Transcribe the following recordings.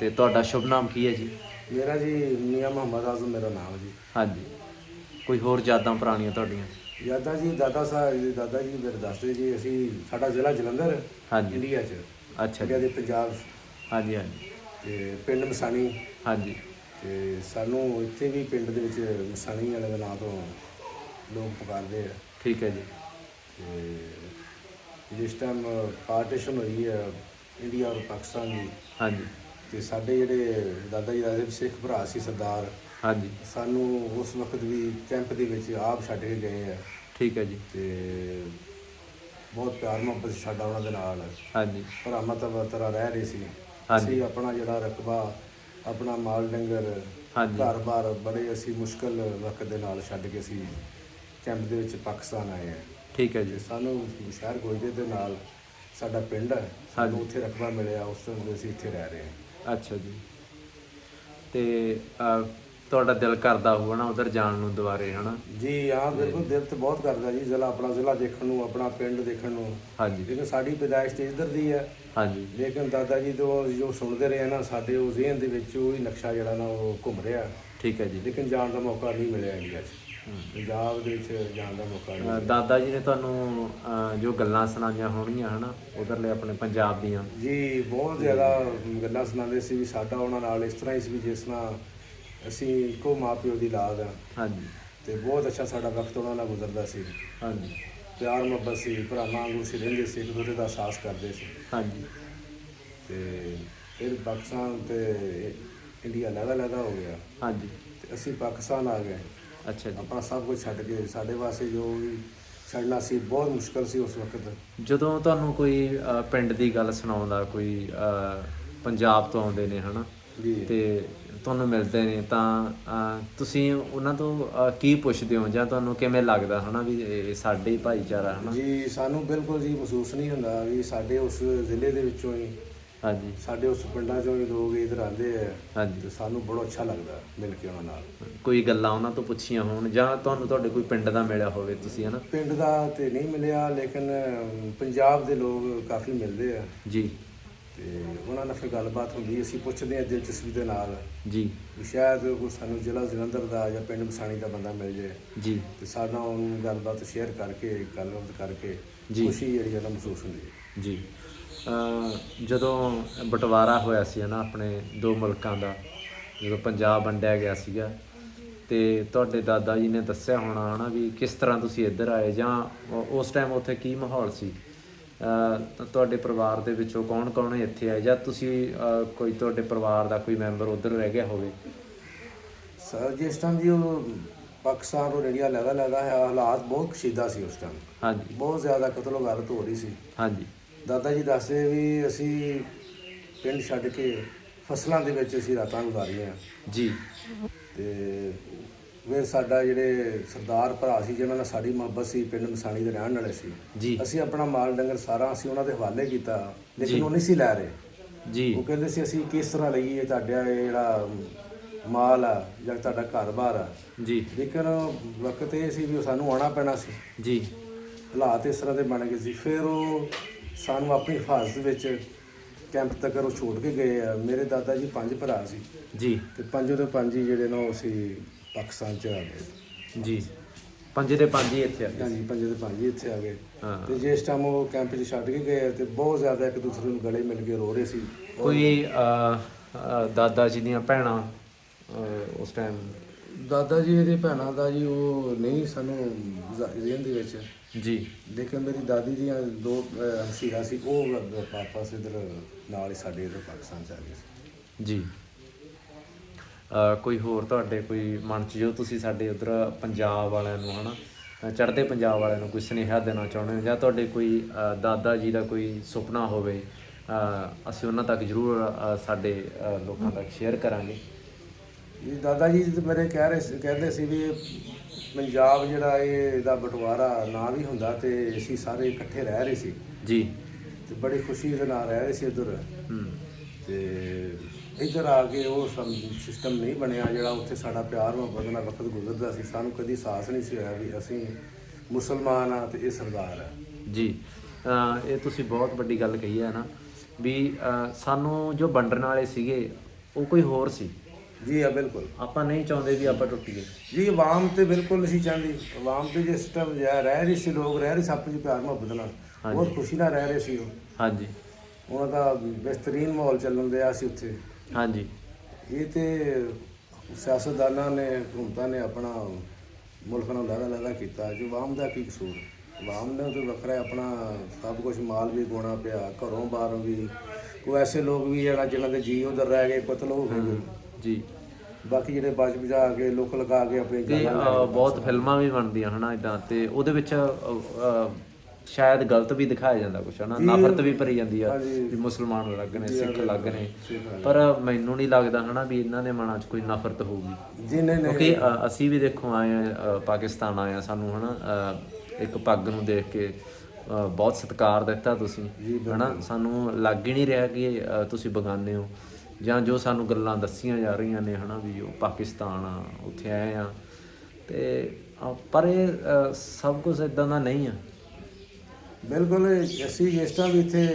ਤੇ ਤੁਹਾਡਾ ਸ਼ੁਭ ਨਾਮ ਕੀ ਹੈ ਜੀ? ਮੇਰਾ ਜੀ ਮੀਆਂ ਮੁਹੰਮਦ ਆਜ਼ਮ ਮੇਰਾ ਨਾਮ ਜੀ। ਹਾਂਜੀ। ਕੋਈ ਹੋਰ ਯਾਦਾਂ ਪੁਰਾਣੀਆਂ ਤੁਹਾਡੀਆਂ? ਯਾਦਾਂ ਜੀ ਦਾਦਾ ਸਾਹਿਬ ਜੀ ਦਾਦਾ ਜੀ ਮੇਰੇ ਦੱਸਦੇ ਜੀ ਅਸੀਂ ਸਾਡਾ ਜ਼ਿਲ੍ਹਾ ਜਲੰਧਰ ਹਾਂਜੀ। ਇੰਡੀਆ 'ਚ। ਅੱਛਾ ਇੰਡੀਆ ਜੀ ਦੇ ਪੰਜਾਬ ਹਾਂਜੀ ਹਾਂਜੀ। ਤੇ ਪਿੰਡ ਮਸਾਣੀ। ਹਾਂਜੀ। ਤੇ ਸਾਨੂੰ ਇੱਥੇ ਵੀ ਪਿੰਡ ਦੇ ਵਿੱਚ ਮਸਾਣੀ ਵਾਲੇ ਦੇ ਨਾਂ ਤੋਂ ਲੋਕ ਪੁਕਾਰਦੇ ਆ। ਠੀਕ ਹੈ ਜੀ। ਤੇ ਜਿਸ ਟਾਈਮ ਪਾਰਟੀਸ਼ਨ ਹੋਈ ਹੈ ਇੰਡੀਆ ਔਰ ਪਾਕਿਸਤਾਨ ਦੀ। ਹਾਂਜੀ। ਤੇ ਸਾਡੇ ਜਿਹੜੇ ਦਾਦਾ ਜੀ ਦਾ ਸਿੱਖ ਭਰਾ ਸੀ ਸਰਦਾਰ ਹਾਂਜੀ। ਸਾਨੂੰ ਉਸ ਵਕਤ ਵੀ ਕੈਂਪ ਦੇ ਵਿੱਚ ਆਪ ਛੱਡ ਕੇ ਗਏ ਆ। ਠੀਕ ਹੈ ਜੀ। ਤੇ ਬਹੁਤ ਪਿਆਰ ਮੁਹੱਬਤ ਸੀ ਸਾਡਾ ਉਹਨਾਂ ਦੇ ਨਾਲ। ਹਾਂਜੀ। ਭਰਾ ਮਤਲਬ ਤਰ੍ਹਾਂ ਰਹਿ ਰਹੇ ਸੀ। ਅਸੀਂ ਆਪਣਾ ਜਿਹੜਾ ਰਕਬਾ ਆਪਣਾ ਮਾਲ ਡੰਗਰ। ਘਰ-ਬਾਰ ਬੜੇ ਅਸੀਂ ਮੁਸ਼ਕਲ ਵਕਤ ਦੇ ਨਾਲ ਛੱਡ ਕੇ ਅਸੀਂ ਕੈਂਪ ਦੇ ਵਿੱਚ ਪਾਕਿਸਤਾਨ ਆਏ ਆ। ਠੀਕ ਹੈ ਜੀ। ਤੇ ਸਾਨੂੰ ਸ਼ਹਿਰ ਗੋਜੇ ਦੇ ਨਾਲ ਸਾਡਾ ਪਿੰਡ ਹੈ। ਸਾਨੂੰ। ਉੱਥੇ ਰਕਬਾ ਮਿਲਿਆ ਉਸ ਤੋਂ ਅਸੀਂ ਇੱਥੇ ਰਹਿ ਰਹੇ ਹਾਂ। ਅੱਛਾ ਜੀ। ਤੇ ਅਹ, ਤੁਹਾਡਾ ਦਿਲ ਕਰਦਾ ਹੋਊਗਾ ਨਾ ਉਧਰ ਜਾਣ ਨੂੰ ਦੁਬਾਰੇ ਹਨਾ? ਜੀ ਹਾਂ ਬਿਲਕੁਲ ਦਿਲ ਤੇ ਬਹੁਤ ਕਰਦਾ ਜੀ ਜ਼ਿਲ੍ਹਾ ਆਪਣਾ ਜ਼ਿਲ੍ਹਾ ਦੇਖਣ ਨੂੰ ਆਪਣਾ ਪਿੰਡ ਦੇਖਣ ਨੂੰ। ਹਾਂਜੀ। ਲੇਕਿਨ ਸਾਡੀ ਪੈਦਾਇਸ਼ ਤੇ ਇੱਧਰ ਦੀ ਹੈ। ਹਾਂਜੀ। ਲੇਕਿਨ ਦਾਦਾ ਜੀ ਤੋਂ ਜੋ ਸੁਣਦੇ ਰਹੇ ਨਾ ਸਾਡੇ ਉਹ ਜ਼ਿਹਨ ਦੇ ਵਿੱਚ ਉਹ ਹੀ ਨਕਸ਼ਾ ਜਿਹੜਾ ਨਾ ਉਹ ਘੁੰਮ ਰਿਹਾ। ਠੀਕ ਹੈ ਜੀ। ਲੇਕਿਨ ਜਾਣ ਦਾ ਮੌਕਾ ਨਹੀਂ ਮਿਲਿਆ ਇੰਡੀਆ 'ਚ। ਪੰਜਾਬ ਦੇ ਵਿੱਚ ਜਾਣ ਦਾ ਮੌਕਾ ਮਿਲਿਆ। ਦਾਦਾ ਜੀ ਨੇ ਤੁਹਾਨੂੰ ਅਹ, ਜੋ ਗੱਲਾਂ ਸੁਣਾਈਆਂ ਹੋਣਗੀਆਂ ਹਨਾ ਉਧਰਲੇ ਆਪਣੇ ਪੰਜਾਬ ਦੀਆਂ। ਜੀ ਬਹੁਤ ਜ਼ਿਆਦਾ ਗੱਲਾਂ ਸੁਣਾਉਂਦੇ ਸੀ ਵੀ ਸਾਡਾ ਉਹਨਾਂ ਨਾਲ ਇਸ ਤਰ੍ਹਾਂ ਹੀ ਸੀ ਵੀ ਜਿਸ ਤਰ੍ਹਾਂ ਅਸੀਂ ਇੱਕੋ ਮਾਪਿਓ ਦੀ ਔਲਾਦ ਆ। ਹਾਂਜੀ। ਤੇ ਬਹੁਤ ਅੱਛਾ ਸਾਡਾ ਵਕਤ ਉਹਨਾਂ ਨਾਲ ਗੁਜ਼ਰਦਾ ਸੀ। ਹਾਂਜੀ। ਪਿਆਰ ਮੁਹੱਬਤ ਸੀ ਭਰਾਵਾਂ ਵਾਂਗੂ ਸੀ ਰਹਿੰਦੇ ਸੀ ਇੱਕ ਦੂਜੇ ਦਾ ਸਾਥ ਕਰਦੇ ਸੀ। ਹਾਂਜੀ। ਤੇ ਫਿਰ ਪਾਕਿਸਤਾਨ ਤੇ ਇੰਡੀਆ ਲਗਾ ਲਗਾ ਹੋ ਗਿਆ। ਹਾਂਜੀ। ਤੇ ਅਸੀਂ ਪਾਕਿਸਤਾਨ ਆ ਗਏ। ਅੱਛਾ ਜੀ। ਆਪਣਾ ਸਭ ਕੁਝ ਛੱਡ ਕੇ ਸਾਡੇ ਵਾਸਤੇ ਜੋ ਵੀ ਛੱਡਣਾ ਸੀ ਬਹੁਤ ਮੁਸ਼ਕਲ ਸੀ ਉਸ ਵਕਤ। ਜਦੋਂ ਤੁਹਾਨੂੰ ਕੋਈ ਅਹ, ਪਿੰਡ ਦੀ ਗੱਲ ਸੁਣਾਉਂਦਾ ਕੋਈ ਅਹ, ਪੰਜਾਬ ਤੋਂ ਆਉਂਦੇ ਨੇ ਹਨਾ? ਜੀ। ਤੇ ਤੁਹਾਨੂੰ ਮਿਲਦੇ ਨੇ ਤਾਂ ਅਹ, ਤੁਸੀਂ ਉਹਨਾਂ ਤੋਂ ਅਹ, ਕੀ ਪੁੱਛਦੇ ਹੋ? ਜਾਂ ਤੁਹਾਨੂੰ ਕਿਵੇਂ ਲੱਗਦਾ ਹਨਾ ਵੀ ਇਹ ਸਾਡੇ ਹੀ ਭਾਈਚਾਰਾ ਹਨਾ? ਜੀ ਸਾਨੂੰ ਬਿਲਕੁਲ ਜੀ ਮਹਿਸੂਸ ਨਹੀਂ ਹੁੰਦਾ ਵੀ ਸਾਡੇ ਉਸ ਜ਼ਿਲ੍ਹੇ ਦੇ ਵਿੱਚੋਂ ਹੀ ਹਾਂਜੀ। ਸਾਡੇ ਉਸ ਪਿੰਡਾਂ ਚੋਂ ਹੀ ਲੋਕ ਇੱਧਰ ਆਉਂਦੇ ਆ ਹਾਂਜੀ। ਤੇ ਸਾਨੂੰ ਬੜਾ ਅੱਛਾ ਲੱਗਦਾ ਮਿਲ ਕੇ ਉਹਨਾਂ ਨਾਲ। ਕੋਈ ਗੱਲਾਂ ਉਹਨਾਂ ਤੋਂ ਪੁੱਛੀਆਂ ਹੋਣ ਜਾਂ ਤੁਹਾਨੂੰ ਤੁਹਾਡੇ ਕੋਈ ਪਿੰਡ ਦਾ ਮਿਲਿਆ ਹੋਵੇ ਤੁਸੀਂ ਹਨਾ? ਪਿੰਡ ਦਾ ਤੇ ਨਹੀਂ ਮਿਲਿਆ ਲੇਕਿਨ ਅਮ, ਪੰਜਾਬ ਦੇ ਲੋਕ ਕਾਫੀ ਮਿਲਦੇ ਆ। ਜੀ। ਤੇ ਉਹਨਾਂ ਨਾਲ ਫਿਰ ਗੱਲਬਾਤ ਹੁੰਦੀ ਅਸੀਂ ਪੁੱਛਦੇ ਆ ਦਿਲਚਸਪੀ ਦੇ ਨਾਲ ਜੀ। ਵੀ ਸ਼ਾਇਦ ਕੋਈ ਸਾਨੂੰ ਜ਼ਿਲ੍ਹਾ ਜਲੰਧਰ ਦਾ ਜਾਂ ਪਿੰਡ ਮਸਾਣੀ ਦਾ ਬੰਦਾ ਮਿਲ ਜੇ ਜੀ। ਤੇ ਸਾਡਾ ਉਹਨੂੰ ਗੱਲਬਾਤ ਸ਼ੇਅਰ ਕਰਕੇ ਗੱਲਬਾਤ ਕਰਕੇ ਜੀ। ਖੁਸ਼ੀ ਜਿਹੜੀ ਨਾ ਮਹਿਸੂਸ ਹੁੰਦੀ ਹੈ। ਜੀ। ਜਦੋਂ ਬਟਵਾਰਾ ਹੋਇਆ ਸੀ ਨਾ ਆਪਣੇ ਦੋ ਮੁਲਕਾਂ ਦਾ ਜਦੋਂ ਪੰਜਾਬ ਵੰਡਿਆ ਗਿਆ ਸੀਗਾ ਤੇ ਤੁਹਾਡੇ ਦਾਦਾ ਜੀ ਨੇ ਦੱਸਿਆ ਹੋਣਾ ਹਨਾ ਵੀ ਕਿਸ ਤਰ੍ਹਾਂ ਤੁਸੀਂ ਇੱਧਰ ਆਏ ਜਾਂ ਉਸ ਟਾਈਮ ਉੱਥੇ ਕੀ ਮਾਹੌਲ ਸੀ? ਤੁਹਾਡੇ ਪਰਿਵਾਰ ਦੇ ਵਿੱਚੋਂ ਕੌਣ-ਕੌਣ ਇੱਥੇ ਆਏ ਜਾਂ ਤੁਸੀਂ ਕੋਈ ਤੁਹਾਡੇ ਪਰਿਵਾਰ ਦਾ ਕੋਈ ਮੈਂਬਰ ਉੱਧਰ ਰਹਿ ਗਿਆ ਹੋਵੇ? ਸਰ ਜਿਸ ਟਾਈਮ ਜੀ ਉਹ ਪਾਕਿਸਤਾਨ ਤੋਂ ਇੰਡੀਆ ਲੈਦਾ ਲੈਦਾ ਹੈ ਹਾਲਾਤ ਬਹੁਤ ਕਸ਼ੀਦਾ ਸੀ ਉਸ ਟਾਈਮ ਹਾਂਜੀ। ਬਹੁਤ ਜ਼ਿਆਦਾ ਕਤਲ ਗਾਰਤ ਹੋ ਰਹੀ ਸੀ। ਹਾਂਜੀ। ਦਾਦਾ ਜੀ ਦੱਸਦੇ ਵੀ ਅਸੀਂ ਪਿੰਡ ਛੱਡ ਕੇ ਫਸਲਾਂ ਦੇ ਵਿੱਚ ਅਸੀਂ ਰਾਤਾਂ ਗੁਜ਼ਾਰੀਆਂ। ਜੀ। ਤੇ ਫਿਰ ਸਾਡਾ ਜਿਹੜੇ ਸਰਦਾਰ ਭਰਾ ਸੀ ਜਿਨ੍ਹਾਂ ਨਾਲ ਸਾਡੀ ਮੁਹੱਬਤ ਸੀ ਪਿੰਡ ਮਸਾਣੀ ਦੇ ਰਹਿਣ ਵਾਲੇ ਸੀ ਜੀ। ਅਸੀਂ ਆਪਣਾ ਮਾਲ ਡੰਗਰ ਸਾਰਾ ਅਸੀਂ ਉਹਨਾਂ ਦੇ ਹਵਾਲੇ ਕੀਤਾ। ਲੇਕਿਨ ਉਹ ਨਹੀਂ ਸੀ ਲੈ ਰਹੇ। ਜੀ। ਉਹ ਕਹਿੰਦੇ ਸੀ ਅਸੀਂ ਕਿਸ ਤਰ੍ਹਾਂ ਲਈਏ ਤੁਹਾਡਾ ਇਹ ਜਿਹੜਾ ਮਾਲ ਆ ਜਾਂ ਤੁਹਾਡਾ ਘਰ-ਬਾਰ ਆ। ਜੀ। ਲੇਕਿਨ ਵਕਤ ਇਹ ਸੀ ਵੀ ਸਾਨੂੰ ਆਉਣਾ ਪੈਣਾ ਸੀ। ਜੀ। ਹਾਲਾਤ ਇਸ ਤਰ੍ਹਾਂ ਦੇ ਬਣ ਗਏ ਸੀ। ਫਿਰ ਉਹ ਸਾਨੂੰ ਆਪਣੀ ਹਿਫਾਜ਼ਤ ਵਿੱਚ ਕੈਂਪ ਤੱਕ ਉਹ ਛੋੜ ਕੇ ਗਏ ਆ। ਮੇਰੇ ਦਾਦਾ ਜੀ ਪੰਜ ਭਰਾ ਸੀ। ਜੀ। ਤੇ ਪੰਜੋ ਦੇ ਪੰਜ ਹੀ ਜਿਹੜੇ ਨਾ ਉਹ ਸੀ ਪਾਕਿਸਤਾਨ ਚ ਆ ਗਏ। ਜੀ। ਪੰਜੇ ਦੇ ਪੰਜ ਹੀ ਇੱਥੇ ਆ ਗਏ। ਹਾਂਜੀ ਪੰਜੋ ਦੇ ਪੰਜ ਹੀ ਇੱਥੇ ਆ ਗਏ। ਹਾਂ। ਤੇ ਜਿਸ ਟਾਈਮ ਉਹ ਕੈਂਪ 'ਚ ਛੱਡ ਕੇ ਗਏ ਤੇ ਬਹੁਤ ਜ਼ਿਆਦਾ ਇੱਕ ਦੂਸਰੇ ਨੂੰ ਗਲੇ ਮਿਲ ਕੇ ਰੋ ਰਹੇ ਸੀ। ਕੋਈ ਅਹ, ਅਹ, ਦਾਦਾ ਜੀ ਦੀਆਂ ਭੈਣਾਂ ਅਹ, ਉਸ ਟਾਈਮ ਦਾਦਾ ਜੀ ਇਹਦੇ ਭੈਣਾਂ ਦਾ ਜੀ ਉਹ ਨਹੀਂ ਸਾਨੂੰ ਜ਼ਿਹਨ ਦੇ ਵਿੱਚ। ਜੀ। ਲੇਕਿਨ ਮੇਰੀ ਦਾਦੀ ਦੀਆਂ ਦੋ ਹਮਸ਼ੀਰਾ ਸੀ ਉਹ ਪਾਪਾ ਸਿੱਧਰ ਨਾਲ ਹੀ ਸਾਡੇ ਇਧਰ ਪਾਕਿਸਤਾਨ ਚ ਆ ਗਏ ਸੀ। ਜੀ। ਕੋਈ ਹੋਰ ਤੁਹਾਡੇ ਕੋਈ ਮਨ ਚ ਜੋ ਤੁਸੀਂ ਸਾਡੇ ਉਧਰ ਪੰਜਾਬ ਵਾਲਿਆਂ ਨੂੰ ਹਨਾ ਚੜ੍ਹਦੇ ਪੰਜਾਬ ਵਾਲਿਆਂ ਨੂੰ ਕੋਈ ਸੁਨੇਹਾ ਦੇਣਾ ਚਾਹੁੰਦੇ ਹੋ? ਜਾਂ ਤੁਹਾਡੇ ਕੋਈ ਦਾਦਾ ਜੀ ਦਾ ਕੋਈ ਸੁਪਨਾ ਹੋਵੇ ਅਸੀਂ ਉਹਨਾਂ ਤੱਕ ਜ਼ਰੂਰ ਸਾਡੇ ਲੋਕਾਂ ਤੱਕ ਸ਼ੇਅਰ ਕਰਾਂਗੇ। ਇਹ ਦਾਦਾ ਜੀ ਮੇਰੇ ਕਹਿ ਰਹੇ ਕਹਿੰਦੇ ਸੀ ਵੀ ਪੰਜਾਬ ਜਿਹੜਾ ਇਹ ਇਹਦਾ ਬਟਵਾਰਾ ਨਾ ਵੀ ਹੁੰਦਾ ਤੇ ਅਸੀਂ ਸਾਰੇ ਇਕੱਠੇ ਰਹਿ ਰਹੇ ਸੀ। ਜੀ। ਤੇ ਬੜੀ ਖੁਸ਼ੀ ਦੇ ਨਾਲ ਰਹਿ ਰਹੇ ਸੀ ਇੱਧਰ। ਹੂੰ। ਤੇ ਇੱਧਰ ਆ ਕੇ ਉਹ ਸਿਸਟਮ ਨਹੀਂ ਬਣਿਆ ਜਿਹੜਾ ਉੱਥੇ ਸਾਡਾ ਪਿਆਰ ਮੁਹੱਬਤ ਨਾਲ ਵਕਤ ਗੁਜ਼ਰਦਾ ਸੀ। ਸਾਨੂੰ ਕਦੀ ਸਾਹਸ ਨਹੀਂ ਸੀ ਹੋਇਆ ਵੀ ਅਸੀਂ ਮੁਸਲਮਾਨ ਆ ਤੇ ਇਹ ਸਰਦਾਰ ਆ। ਜੀ। ਇਹ ਤੁਸੀਂ ਬਹੁਤ ਵੱਡੀ ਗੱਲ ਕਹੀ ਹੈ ਨਾ ਵੀ ਸਾਨੂੰ ਜੋ ਵੰਡਣ ਵਾਲੇ ਸੀਗੇ ਉਹ ਕੋਈ ਹੋਰ ਸੀ। ਜੀ ਆ ਬਿਲਕੁਲ। ਆਪਾਂ ਨਹੀਂ ਚਾਹੁੰਦੇ ਵੀ ਆਪਾਂ ਟੁੱਟੀਏ। ਜੀ ਆਵਾਮ ਤੇ ਬਿਲਕੁਲ ਨਹੀਂ ਚਾਹੁੰਦੀ। ਆਵਾਮ ਤੇ ਜਿਸ ਟਾਈਮ ਰਹਿ ਰਹੇ ਸੀ ਲੋਕ ਰਹਿ ਰਹੇ ਸੀ ਆਪਸ ਵਿੱਚ ਪਿਆਰ ਮੁਹੱਬਤ ਨਾਲ। ਬਹੁਤ ਖੁਸ਼ੀ ਨਾਲ ਰਹਿ ਰਹੇ ਸੀ ਉਹ। ਹਾਂਜੀ। ਉਹਨਾਂ ਦਾ ਬਿਹਤਰੀਨ ਮਾਹੌਲ ਚੱਲਣ ਦਿਆ ਸੀ ਉੱਥੇ। ਹਾਂਜੀ। ਇਹ ਤੇ ਸਿਆਸਤਦਾਨਾਂ ਨੇ ਹਕੂਮਤਾਂ ਨੇ ਆਪਣਾ ਮੁਲਕ ਨਾਲ ਲਾਦਾ ਲਾਦਾ ਕੀਤਾ। ਜੋ ਆਵਾਮ ਦਾ ਕੀ ਕਸੂਰ? ਆਵਾਮ ਨੇ ਤੇ ਵੱਖਰਾ ਆਪਣਾ ਸਭ ਕੁਝ ਮਾਲ ਵੀ ਗੋਣਾ ਪਿਆ ਘਰੋਂ ਬਾਹਰੋਂ ਵੀ। ਕੋਈ ਐਸੇ ਲੋਕ ਵੀ ਜਿਹੜਾ ਜਿਨ੍ਹਾਂ ਦੇ ਜੀ ਉਧਰ ਰਹਿ ਗਏ ਕਤਲ ਹੋ ਗਏ। ਜੀ। ਬਾਕੀ ਜਿਹੜੇ ਬਚ ਬਚਾ ਕੇ ਲੋਕ ਲਗਾ ਕੇ ਆਪਣੇ ਤੇ ਜਾਨਾਂ ਅਹ, ਬਹੁਤ ਫਿਲਮਾਂ ਵੀ ਬਣਦੀਆਂ ਹਨਾ ਇਦਾਂ ਤੇ ਉਹਦੇ ਵਿੱਚ ਅਹ, ਅਹ, ਸ਼ਾਇਦ ਗਲਤ ਵੀ ਦਿਖਾਇਆ ਜਾਂਦਾ ਕੁਛ ਹਨਾ ਨਫ਼ਰਤ ਵੀ ਭਰੀ ਜਾਂਦੀ ਆ ਵੀ ਮੁਸਲਮਾਨ ਅਲੱਗ ਨੇ ਸਿੱਖ ਅਲੱਗ ਨੇ। ਪਰ ਮੈਨੂੰ ਨਹੀਂ ਲੱਗਦਾ ਹਨਾ ਵੀ ਇਹਨਾਂ ਦੇ ਮਨਾਂ 'ਚ ਕੋਈ ਨਫ਼ਰਤ ਹੋਊਗੀ। ਜੀ ਨਹੀਂ ਨਹੀਂ। ਕਿਉਂਕਿ ਅ, ਅਸੀਂ ਵੀ ਦੇਖੋ ਆਏ ਆ ਅ, ਪਾਕਿਸਤਾਨ ਆਏ ਆ ਸਾਨੂੰ ਹਨਾ ਅ, ਇੱਕ ਪੱਗ ਨੂੰ ਦੇਖ ਕੇ ਅ, ਬਹੁਤ ਸਤਿਕਾਰ ਦਿੱਤਾ ਤੁਸੀਂ ਹਨਾ ਸਾਨੂੰ ਲੱਗ ਹੀ ਨਹੀਂ ਰਿਹਾ ਕਿ ਅ, ਤੁਸੀਂ ਬਗਾਨੇ ਹੋ। ਜਾਂ ਜੋ ਸਾਨੂੰ ਗੱਲਾਂ ਦੱਸੀਆਂ ਜਾ ਰਹੀਆਂ ਨੇ ਹਨਾ ਵੀ ਉਹ ਪਾਕਿਸਤਾਨ ਆ ਉੱਥੇ ਆਏ ਆ। ਤੇ ਪਰ ਇਹ ਸਭ ਕੁਝ ਇਦਾਂ ਦਾ ਨਹੀਂ ਆ। ਬਿਲਕੁਲ ਅਸੀਂ ਜਿਸ ਤਰ੍ਹਾਂ ਵੀ ਇੱਥੇ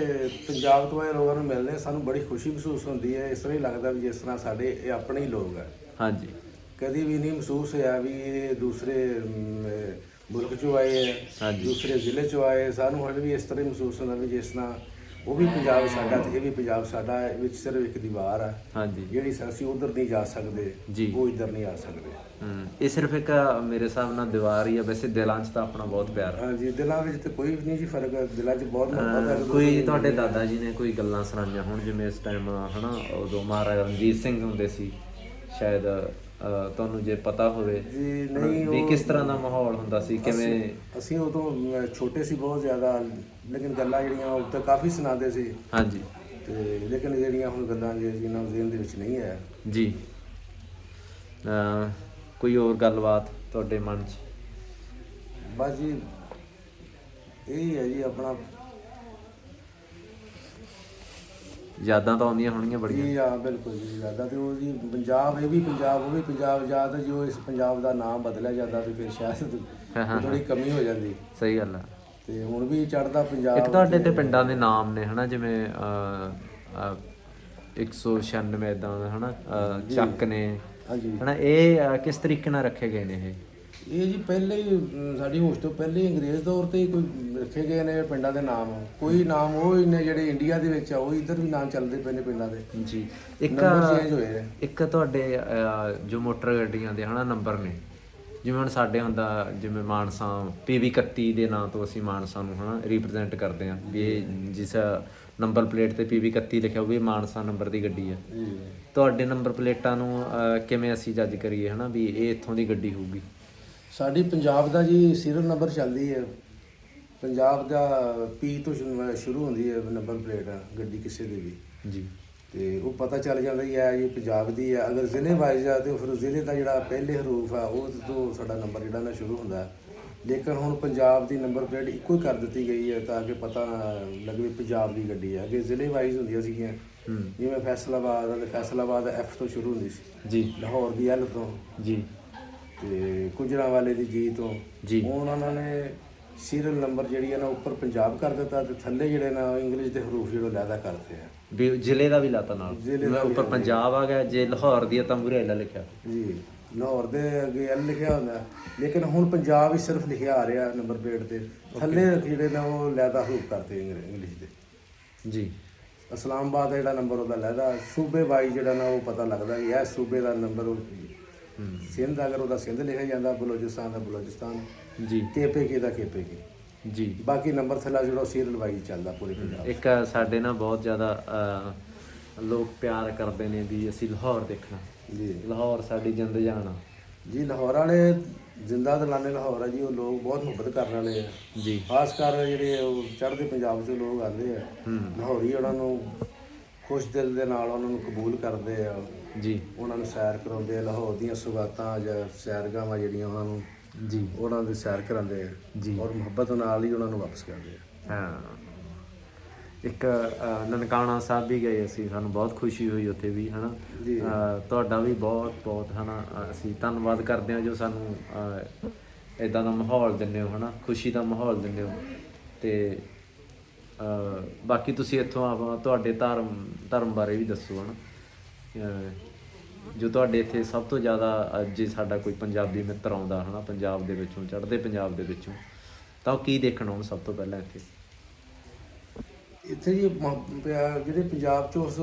ਪੰਜਾਬ ਤੋਂ ਆਏ ਲੋਕਾਂ ਨੂੰ ਮਿਲਦੇ ਸਾਨੂੰ ਬੜੀ ਖੁਸ਼ੀ ਮਹਿਸੂਸ ਹੁੰਦੀ ਹੈ। ਇਸ ਤਰ੍ਹਾਂ ਹੀ ਲੱਗਦਾ ਵੀ ਜਿਸ ਤਰ੍ਹਾਂ ਸਾਡੇ ਇਹ ਆਪਣੇ ਹੀ ਲੋਕ ਹੈ ਹਾਂਜੀ। ਕਦੀ ਵੀ ਨਹੀਂ ਮਹਿਸੂਸ ਹੋਇਆ ਵੀ ਇਹ ਦੂਸਰੇ ਮੁਲਕ ਚੋਂ ਆਏ ਹੈ ਹਾਂਜੀ। ਦੂਸਰੇ ਜ਼ਿਲ੍ਹੇ ਚੋਂ ਆਏ। ਸਾਨੂੰ ਹੁਣ ਵੀ ਇਸ ਤਰ੍ਹਾਂ ਹੀ ਮਹਿਸੂਸ ਹੁੰਦਾ ਵੀ ਜਿਸ ਤਰ੍ਹਾਂ ਉਹ ਵੀ ਪੰਜਾਬ ਸਾਡਾ ਤੇ ਇਹ ਵੀ ਪੰਜਾਬ ਸਾਡਾ ਹੈ ਵਿੱਚ ਸਿਰਫ ਇੱਕ ਦੀਵਾਰ ਹੈ ਹਾਂਜੀ। ਜਿਹੜੀ ਅਸੀਂ ਉਧਰ ਨਹੀਂ ਜਾ ਸਕਦੇ ਜੀ। ਉਹ ਇੱਧਰ ਨਹੀਂ ਆ ਸਕਦੇ। ਹਮ, ਇਹ ਸਿਰਫ ਇੱਕ ਮੇਰੇ ਹਿਸਾਬ ਨਾਲ ਦੀਵਾਰ ਹੀ ਆ। ਵੈਸੇ ਦਿਲਾਂ 'ਚ ਤਾਂ ਆਪਣਾ ਬਹੁਤ ਪਿਆਰ ਆ। ਹਾਂਜੀ ਦਿਲਾਂ ਵਿੱਚ ਤੇ ਕੋਈ ਵੀ ਨਹੀਂ ਜੀ ਫ਼ਰਕ ਦਿਲਾਂ 'ਚ ਬਹੁਤ ਮੁਹੱਬਤ ਹੈ ਅਹ ਕੋਈ ਤੁਹਾਡੇ ਦਾਦਾ ਜੀ ਨੇ ਕੋਈ ਗੱਲਾਂ ਸੁਣਾਈਆਂ ਹੁਣ? ਜਿਵੇਂ ਇਸ ਟਾਈਮ ਹਨਾ ਉਦੋਂ ਮਹਾਰਾਜਾ ਰਣਜੀਤ ਸਿੰਘ ਹੁੰਦੇ ਸੀ ਸ਼ਾਇਦ ਤੁਹਾਨੂੰ ਜੇ ਪਤਾ ਹੋਵੇ ਜੀ ਨਹੀਂ ਵੀ ਕਿਸ ਤਰ੍ਹਾਂ ਦਾ ਮਾਹੌਲ ਹੁੰਦਾ ਸੀ ਕਿਵੇਂ? ਅਸੀਂ ਉਦੋਂ ਛੋਟੇ ਸੀ ਬਹੁਤ ਜ਼ਿਆਦਾ ਲੇਕਿਨ ਗੱਲਾਂ ਜਿਹੜੀਆਂ ਉਹ ਤਾਂ ਕਾਫੀ ਸੁਣਾਉਂਦੇ ਸੀ। ਹਾਂਜੀ। ਤੇ ਲੇਕਿਨ ਜਿਹੜੀਆਂ ਹੁਣ ਗੱਲਾਂ ਜਿਹੜੀਆਂ ਜ਼ਿਹਨ ਦੇ ਵਿੱਚ ਨਹੀਂ ਹੈ ਜੀ। ਕੋਈ ਹੋਰ ਗੱਲਬਾਤ ਤੁਹਾਡੇ ਮਨ 'ਚ? ਬਸ ਜੀ ਇਹ ਹੈ ਜੀ ਆਪਣਾ ਯਾਦਾਂ ਤਾਂ ਆਉਂਦੀਆਂ ਹੋਣਗੀਆਂ ਬੜੀਆਂ। ਜੀ ਹਾਂ ਬਿਲਕੁਲ ਜੀ ਜ਼ਿਆਦਾ ਤੇ ਉਹ ਜੀ ਪੰਜਾਬ ਇਹ ਵੀ ਪੰਜਾਬ ਉਹ ਵੀ ਪੰਜਾਬ ਯਾਦ ਹੈ ਜੋ ਇਸ ਪੰਜਾਬ ਦਾ ਨਾਮ ਬਦਲਿਆ ਜਾਂਦਾ ਤੇ ਫਿਰ ਸ਼ਾਇਦ ਥੋੜੀ ਕਮੀ ਹੋ ਜਾਂਦੀ। ਸਹੀ ਗੱਲ ਆ। ਤੇ ਹੁਣ ਵੀ ਚੜਦਾ ਇੱਕ ਪੰਜਾਬ ਤੁਹਾਡੇ ਤੇ ਪਿੰਡਾਂ ਦੇ ਨਾਮ ਨੇ ਹਨਾ ਜਿਵੇਂ ਅਹ, ਅਹ, 196 ਇਦਾਂ ਦਾ ਹਨਾ ਚੱਕ ਨੇ। ਹਾਂਜੀ। ਹਨਾ ਇਹ ਕਿਸ ਤਰੀਕੇ ਨਾਲ ਰੱਖੇ ਗਏ ਨੇ ਇਹ? ਇਹ ਜੀ ਪਹਿਲੇ ਹੀ ਅਮ, ਸਾਡੀ ਹੋਸ਼ ਤੋਂ ਪਹਿਲੇ ਹੀ ਅੰਗਰੇਜ਼ ਦੌਰ ਤੇ ਹੀ ਕੋਈ ਰੱਖੇ ਗਏ ਨੇ ਪਿੰਡਾਂ ਦੇ ਨਾਮ। ਕੋਈ ਨਾਮ ਉਹ ਹੀ ਨੇ ਜਿਹੜੇ ਇੰਡੀਆ ਦੇ ਵਿੱਚ ਆ ਉਹ ਇੱਧਰ ਵੀ ਨਾਮ ਚੱਲਦੇ ਪਏ ਨੇ ਪਿੰਡਾਂ ਦੇ। ਜੀ। ਇੱਕ ਨੰਬਰ ਚੇਂਜ ਹੋਏ ਨੇ। ਇੱਕ ਤੁਹਾਡੇ ਅਹ, ਜੋ ਮੋਟਰ ਗੱਡੀਆਂ ਦੇ ਹਨਾ ਨੰਬਰ ਨੇ ਜਿਵੇਂ ਹੁਣ ਸਾਡੇ ਹੁੰਦਾ ਜਿਵੇਂ ਮਾਨਸਾ PV 31 ਦੇ ਨਾਂ ਤੋਂ ਅਸੀਂ ਮਾਨਸਾ ਨੂੰ ਹਨਾ ਰਿਪਰੈਜ਼ੈਂਟ ਕਰਦੇ ਹਾਂ ਵੀ ਇਹ ਜਿਸ ਨੰਬਰ ਪਲੇਟ ਤੇ PV 31 ਲਿਖਿਆ ਹੋਵੇ ਮਾਨਸਾ ਨੰਬਰ ਦੀ ਗੱਡੀ ਜੀ। ਤੁਹਾਡੇ ਨੰਬਰ ਪਲੇਟਾਂ ਨੂੰ ਅਹ, ਕਿਵੇਂ ਅਸੀਂ ਜੱਜ ਕਰੀਏ ਹਨਾ ਵੀ ਇਹ ਇੱਥੋਂ ਦੀ ਗੱਡੀ ਹੋਊਗੀ? ਸਾਡੀ ਪੰਜਾਬ ਦਾ ਜੀ ਸੀਰੀਅਲ ਨੰਬਰ ਚੱਲਦੀ ਹੈ। ਪੰਜਾਬ ਦਾ ਪੀ ਤੋਂ ਸ਼ੁਰੂ- ਹੁੰਦੀ ਹੈ ਨੰਬਰ ਪਲੇਟ ਗੱਡੀ ਕਿਸੇ ਦੀ ਵੀ। ਜੀ। ਤੇ ਉਹ ਪਤਾ ਚੱਲ ਜਾਂਦਾ ਹੀ ਹੈ ਇਹ ਪੰਜਾਬ ਦੀ ਹੈ। ਅਗਰ ਜ਼ਿਲ੍ਹੇ ਵਾਈਜ਼ ਆ ਤੇ ਫਿਰ ਜ਼ਿਲ੍ਹੇ ਦਾ ਜਿਹੜਾ ਪਹਿਲੇ ਹਰੂਫ ਆ ਉਹ ਤੋਂ ਸਾਡਾ ਨੰਬਰ ਜਿਹੜਾ ਨਾ ਸ਼ੁਰੂ ਹੁੰਦਾ। ਲੇਕਿਨ ਹੁਣ ਪੰਜਾਬ ਦੀ ਨੰਬਰ ਪਲੇਟ ਇੱਕੋ ਹੀ ਕਰ ਦਿੱਤੀ ਗਈ ਹੈ ਤਾਂ ਕਿ ਪਤਾ ਲੱਗੇ ਪੰਜਾਬ ਦੀ ਗੱਡੀ ਹੈ ਅੱਗੇ ਜ਼ਿਲ੍ਹੇ ਵਾਈਜ਼ ਹੁੰਦੀਆਂ ਸੀਗੀਆਂ। ਜਿਵੇਂ ਫੈਸਲਾਬਾਦ ਤੇ ਫੈਸਲਾਬਾਦ ਐਫ ਤੋਂ ਸ਼ੁਰੂ ਹੁੰਦੀ ਸੀ। ਜੀ। ਲਾਹੌਰ ਦੀ ਐਲ ਤੋਂ। ਜੀ। ਤੇ ਗੁਜਰਾਂਵਾਲੇ ਦੀ ਜੀ ਤੋਂ। ਜੀ। ਹੁਣ ਉਹਨਾਂ ਨੇ ਸੀਰੀਅਲ ਨੰਬਰ ਜਿਹੜੀ ਹੈ ਨਾ ਉੱਪਰ ਪੰਜਾਬ ਕਰ ਦਿੱਤਾ ਤੇ ਥੱਲੇ ਜਿਹੜੇ ਨਾ ਇੰਗਲਿਸ਼ ਦੇ ਹਰੂਫ ਜਿਹੜੇ ਲੈਦਾ ਕਰਦੇ ਆ। ਵੀ ਜ਼ਿਲ੍ਹੇ ਦਾ ਵੀ ਲਾਤਾ ਨਾਲ। ਜ਼ਿਲ੍ਹੇ ਜਿਵੇਂ ਉੱਪਰ ਪੰਜਾਬ ਆ ਗਿਆ ਜੇ ਲਾਹੌਰ ਦੀ ਆ ਤਾਂ ਮੂਰੇ ਐਲਾ ਲਿਖਿਆ। ਜੀ ਲਾਹੌਰ ਦੇ ਅੱਗੇ ਐਲ ਲਿਖਿਆ ਹੁੰਦਾ। ਲੇਕਿਨ ਹੁਣ ਪੰਜਾਬ ਹੀ ਸਿਰਫ ਲਿਖਿਆ ਆ ਰਿਹਾ ਨੰਬਰ ਪਲੇਟ ਤੇ। ਥੱਲੇ ਜਿਹੜੇ ਨਾ ਉਹ ਲੈਦਾ ਹਰੂਫ ਕਰਦੇ ਇੰਗਲਿਸ਼ ਦੇ। ਜੀ। ਇਸਲਾਮਾਬਾਦ ਦਾ ਜਿਹੜਾ ਨੰਬਰ ਉਹਦਾ ਲੈਦਾ। ਸੂਬੇ ਵਾਈ ਜਿਹੜਾ ਨਾ ਉਹ ਪਤਾ ਲੱਗਦਾ ਵੀ ਇਹ ਸੂਬੇ ਦਾ ਨੰਬਰ ਉਹ ਸਿੰਧ ਅਗਰ ਉਹਦਾ ਸਿੰਧ ਲਿਖਿਆ ਜਾਂਦਾ ਬਲੋਚਿਸਤਾਨ ਦਾ ਬਲੋਚਿਸਤਾਨ ਜੀ। ਕੇਪੀਕੇ ਦਾ ਕੇਪੀਕੇ ਜੀ। ਬਾਕੀ ਨੰਬਰ ਥੱਲਾ ਜਿਹੜਾ ਸੀਰੀਅਲ ਵਾਈਜ਼ ਚੱਲਦਾ ਪੂਰੇ ਪੰਜਾਬ ਇੱਕ ਸਾਡੇ ਨਾਲ ਬਹੁਤ ਜ਼ਿਆਦਾ ਲੋਕ ਪਿਆਰ ਕਰਦੇ ਨੇ ਵੀ ਅਸੀਂ ਲਾਹੌਰ ਦੇਖਣਾ। ਜੀ। ਲਾਹੌਰ ਸਾਡੀ ਜਿੰਦ ਜਾਨ ਜੀ ਲਾਹੌਰ ਵਾਲੇ ਜਿੰਦਾ ਦਲਾਨੇ ਲਾਹੌਰ ਆ ਜੀ ਉਹ ਲੋਕ ਬਹੁਤ ਮੁਹੱਬਤ ਕਰਨ ਵਾਲੇ ਆ। ਜੀ। ਖਾਸ ਕਰ ਜਿਹੜੇ ਉਹ ਚੜ੍ਹਦੇ ਪੰਜਾਬ ਚੋਂ ਲੋਕ ਆਉਂਦੇ ਆ। ਲਾਹੌਰੀ ਉਹਨਾਂ ਨੂੰ ਖੁਸ਼ ਦਿਲ ਦੇ ਨਾਲ ਉਹਨਾਂ ਨੂੰ ਕਬੂਲ ਕਰਦੇ ਆ। ਜੀ। ਉਹਨਾਂ ਨੂੰ ਸੈਰ ਕਰਾਉਂਦੇ ਆ ਲਾਹੌਰ ਦੀਆਂ ਸੁਗਾਤਾਂ ਜਾਂ ਸੈਰਗਾਹਾਂ ਜਿਹੜੀਆਂ ਉਹਨਾਂ ਨੂੰ ਜੀ। ਉਹਨਾਂ ਦੀ ਸੈਰ ਕਰਾਉਂਦੇ ਆ ਜੀ। ਔਰ ਮੁਹੱਬਤ ਨਾਲ ਹੀ ਉਹਨਾਂ ਨੂੰ ਵਾਪਸ ਕਰਦੇ ਆ। ਹਾਂ। ਇੱਕ ਨਨਕਾਣਾ ਸਾਹਿਬ ਵੀ ਗਏ ਅਸੀਂ ਸਾਨੂੰ ਬਹੁਤ ਖੁਸ਼ੀ ਹੋਈ ਉੱਥੇ ਵੀ ਹਨਾ? ਤੁਹਾਡਾ ਵੀ ਬਹੁਤ ਬਹੁਤ ਹਨਾ? ਅਸੀਂ ਧੰਨਵਾਦ ਕਰਦੇ ਹਾਂ ਜੋ ਸਾਨੂੰ ਇਦਾਂ ਦਾ ਮਾਹੌਲ ਦਿੰਦੇ ਹੋ ਹਨਾ? ਖੁਸ਼ੀ ਦਾ ਮਾਹੌਲ ਦਿੰਦੇ ਹੋ। ਤੇ ਬਾਕੀ ਤੁਸੀਂ ਇੱਥੋਂ ਆਪਾਂ ਤੁਹਾਡੇ ਧਰਮ ਧਰਮ ਬਾਰੇ ਵੀ ਦੱਸੋ ਹਨਾ। ਜੋ ਤੁਹਾਡੇ ਇੱਥੇ ਸਭ ਤੋਂ ਜ਼ਿਆਦਾ ਜੇ ਸਾਡਾ ਕੋਈ ਪੰਜਾਬੀ ਮਿੱਤਰ ਆਉਂਦਾ ਹਨਾ ਪੰਜਾਬ ਦੇ ਵਿੱਚੋਂ ਚੜ੍ਹਦੇ ਪੰਜਾਬ ਦੇ ਵਿੱਚੋਂ ਤਾਂ ਉਹ ਕੀ ਦੇਖਣ ਆਉਣ ਸਭ ਤੋਂ ਪਹਿਲਾਂ ਇੱਥੇ? ਇੱਥੇ ਜੀ ਜਿਹੜੇ ਪੰਜਾਬ ਚੋਂ ਉਸ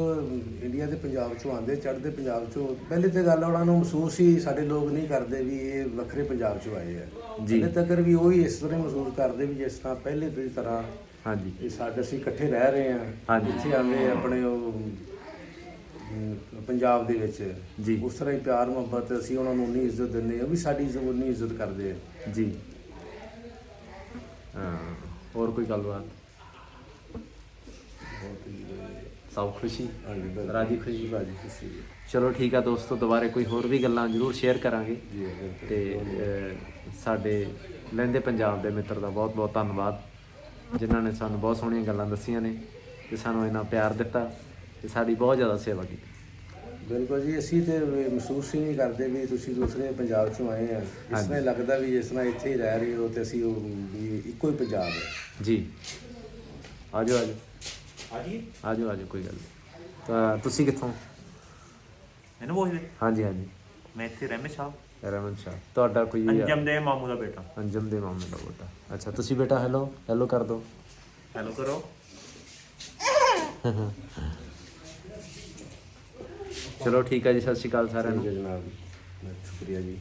ਇੰਡੀਆ ਦੇ ਪੰਜਾਬ ਚੋਂ ਆਉਂਦੇ ਚੜ੍ਹਦੇ ਪੰਜਾਬ ਚੋਂ ਪਹਿਲੇ ਤੇ ਗੱਲ ਉਹਨਾਂ ਨੂੰ ਮਹਿਸੂਸ ਹੀ ਸਾਡੇ ਲੋਕ ਨਹੀਂ ਕਰਦੇ ਵੀ ਇਹ ਵੱਖਰੇ ਪੰਜਾਬ ਚੋਂ ਆਏ ਆ। ਜੀ। ਤੱਕ ਵੀ ਉਹ ਹੀ ਇਸ ਤਰ੍ਹਾਂ ਮਹਿਸੂਸ ਕਰਦੇ ਵੀ ਜਿਸ ਤਰ੍ਹਾਂ ਪਹਿਲੇ ਦੀ ਤਰ੍ਹਾਂ ਹਾਂਜੀ। ਇਹ ਸਾਡੇ ਅਸੀਂ ਇਕੱਠੇ ਰਹਿ ਰਹੇ ਆ ਹਾਂਜੀ। ਇੱਥੇ ਆਉਂਦੇ ਆਪਣੇ ਉਹ ਅਮ, ਪੰਜਾਬ ਦੇ ਵਿੱਚ। ਜੀ। ਉਸ ਤਰ੍ਹਾਂ ਹੀ ਪਿਆਰ ਮੁਹੱਬਤ ਅਸੀਂ ਉਹਨਾਂ ਨੂੰ ਉਨੀ ਇੱਜ਼ਤ ਦਿੰਦੇ ਉਹ ਵੀ ਸਾਡੀ ਇੱਜ਼ਤ ਉਨੀ ਇੱਜ਼ਤ ਕਰਦੇ ਆ। ਜੀ। ਹਾਂ ਹੋਰ ਕੋਈ ਗੱਲਬਾਤ? ਹੀ ਸਭ ਖੁਸ਼ੀ? ਹਾਂਜੀ ਬਿਲਕੁਲ। ਰਾਜੀ ਖੁਸ਼ੀ? ਰਾਜੀ ਖੁਸ਼ੀ ਚਲੋ ਠੀਕ ਆ ਦੋਸਤੋ ਦੁਬਾਰੇ ਕੋਈ ਹੋਰ ਵੀ ਗੱਲਾਂ ਜ਼ਰੂਰ ਸ਼ੇਅਰ ਕਰਾਂਗੇ। ਜੀ ਬਿਲਕੁਲ। ਤੇ ਅਹ, ਸਾਡੇ ਲਹਿੰਦੇ ਪੰਜਾਬ ਦੇ ਮਿੱਤਰ ਦਾ ਬਹੁਤ ਬਹੁਤ ਧੰਨਵਾਦ। ਜਿਨ੍ਹਾਂ ਨੇ ਸਾਨੂੰ ਬਹੁਤ ਸੋਹਣੀਆਂ ਗੱਲਾਂ ਦੱਸੀਆਂ ਨੇ ਤੇ ਸਾਨੂੰ ਇੰਨਾ ਪਿਆਰ ਦਿੱਤਾ ਤੇ ਸਾਡੀ ਬਹੁਤ ਜ਼ਿਆਦਾ ਸੇਵਾ ਕੀਤੀ। ਬਿਲਕੁਲ ਜੀ ਅਸੀਂ ਤੇ ਮਹਿਸੂਸ ਹੀ ਨਹੀਂ ਕਰਦੇ ਵੀ ਤੁਸੀਂ ਦੂਸਰੇ ਪੰਜਾਬ ਚੋਂ ਆਏ ਆ। ਇਸ ਹੀ ਲੱਗਦਾ ਵੀ ਜਿਸ ਤਰ੍ਹਾਂ ਇੱਥੇ ਹੀ ਰਹਿ ਰਹੇ ਹੋ ਤੇ ਅਸੀਂ ਉਹ ਵੀ ਇੱਕੋ ਹੀ ਪੰਜਾਬ ਹੈ ਜੀ। ਆਜੋ ਆਜੋ। ਹਾਂਜੀ? ਆਜੋ ਆਜੋ ਕੋਈ ਗੱਲ ਨਹੀਂ। ਤਾਂ ਤੁਸੀਂ ਕਿੱਥੋਂ? ਮੈਨੂੰ ਪੁੱਛਦੇ? ਹਾਂਜੀ ਹਾਂਜੀ। ਮੈਂ ਇੱਥੇ ਰਹਿਮੇ ਸ਼ਾਹ। ਰਮਨ ਸ਼ਾਹ ਤੁਹਾਡਾ ਕੋਈ ਅੰਜਮ ਦੇ ਮਾਮੂ ਦਾ ਬੇਟਾ। ਅੰਜਮ ਦੇ ਮਾਮੇ ਦਾ ਬੇਟਾ। ਅੱਛਾ ਤੁਸੀਂ ਬੇਟਾ ਹੈਲੋ ਹੈਲੋ ਕਰ ਦਿਓ। ਹੈਲੋ ਕਰੋ। ਚਲੋ ਠੀਕ ਹੈ ਜੀ ਸਤਿ ਸ਼੍ਰੀ ਅਕਾਲ ਸਾਰਿਆਂ ਨੂੰ। ਜਨਾਬ ਸ਼ੁਕਰੀਆ ਜੀ।